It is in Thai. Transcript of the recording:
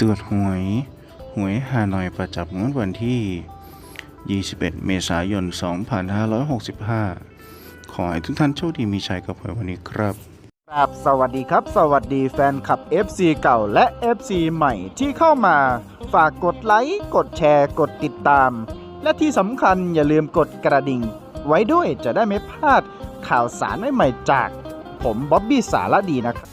ตรวจหวย หวยฮานอยประจำงวดวันที่ 21 เมษายน 2565 ขอให้ทุกท่านโชคดีมีชัยกับหวยวันนี้ครับครับสวัสดีครับ สวัสดีแฟนคลับ FC เก่าและ FC ใหม่ที่เข้ามา ฝากกดไลค์กดแชร์กดติดตาม และที่สำคัญอย่าลืมกดกระดิ่ง ไว้ด้วยจะได้ไม่พลาดข่าวสารใหม่ๆจาก ผมบ๊อบบี้สารดีนะครับ